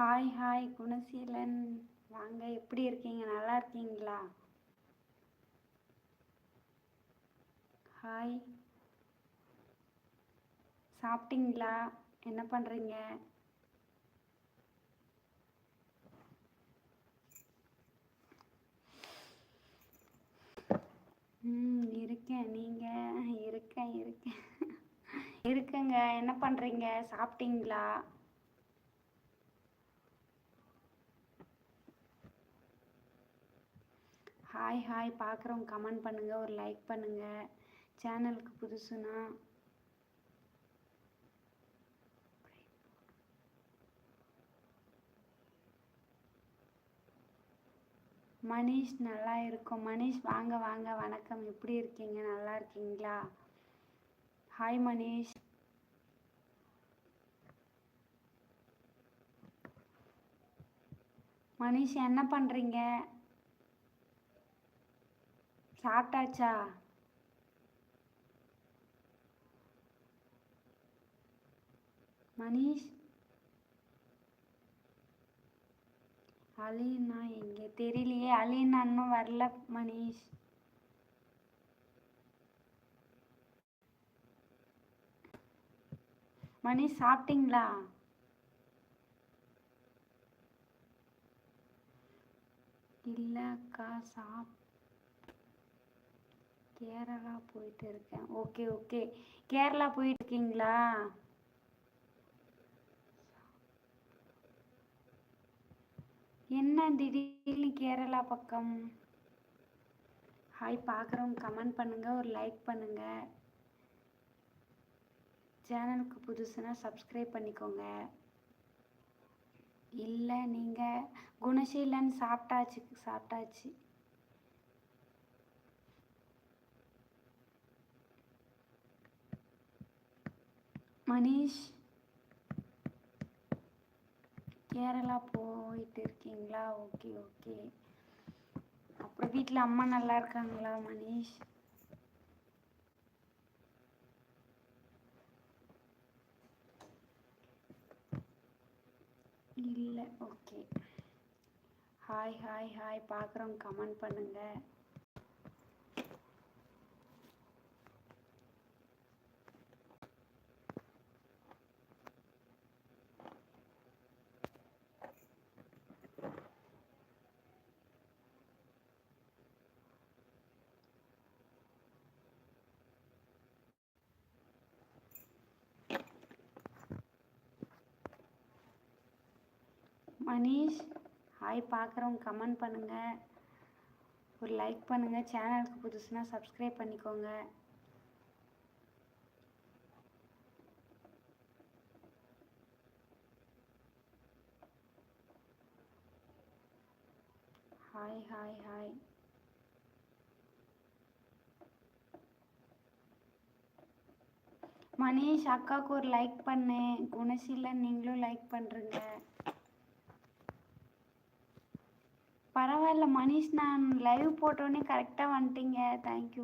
Hi hi Gunaseelan. வாங்க எப்படி இருக்கீங்க? நல்லா இருக்கீங்களா? ஹாய் சாப்பிட்டீங்களா? என்ன பண்ணுறீங்க ம் இருக்கேன். நீங்கள் இருக்கேன் இருக்கேன். இருக்கேங்க. என்ன பண்ணுறீங்க சாப்பிட்டீங்களா? ஹாய் ஹாய் பார்க்குறவங்க கமெண்ட் பண்ணுங்கள் ஒரு லைக் பண்ணுங்கள் சேனலுக்கு புதுசுனா. மனிஷ் நல்லா இருக்கும். மனிஷ் வாங்க வாங்க. வணக்கம். எப்படி இருக்கீங்க? நல்லா இருக்கீங்களா? ஹாய் மனிஷ் மனிஷ் என்ன பண்ணுறீங்க சாப்பிட்டாச்சா? மனிஷ் அலீனா எங்கே? தெரியலையே. அலீனா இன்னும் வரல மணிஷ். மனிஷ் சாப்பிட்டீங்களா? இல்லைக்கா சாப் கேரளா போயிட்டு இருக்கேன். ஓகே ஓகே கேரளா போயிட்டு இருக்கீங்களா என்ன திடீர்னு கேரளா பக்கம்? ஹாய் பார்க்குறவங்க கமெண்ட் பண்ணுங்கள் ஒரு லைக் பண்ணுங்கள் சேனலுக்கு புதுசுனா சப்ஸ்கிரைப் பண்ணிக்கோங்க. இல்லை நீங்கள் குணசீலன் சாப்பிட்டாச்சு சாப்பிட்டாச்சு. மனிஷ் கேரளா போயிட்டு இருக்கீங்களா ஓகே ஓகே. அப்புறம் வீட்டில் அம்மா நல்லா இருக்காங்களா மனிஷ் இல்லை ஓகே. ஹாய் ஹாய் ஹாய் பார்க்குறோம் கமெண்ட் பண்ணுங்கள் மனிஷ் ஹாய் பார்க்குறவங்க கமெண்ட் பண்ணுங்கள் ஒரு லைக் பண்ணுங்கள் சேனலுக்கு புதுசுனா சப்ஸ்கிரைப் பண்ணிக்கோங்க. ஹாய் ஹாய் ஹாய் மணிஷ் அக்காவுக்கு ஒரு லைக் பண்ணு. குணசீலன் நீங்களும் லைக் பண்ணுறீங்க பரவாயில்ல மனிஷ் நான் லைவ் போட்டோன்னே கரெக்டாக வந்துட்டீங்க. தேங்க்யூ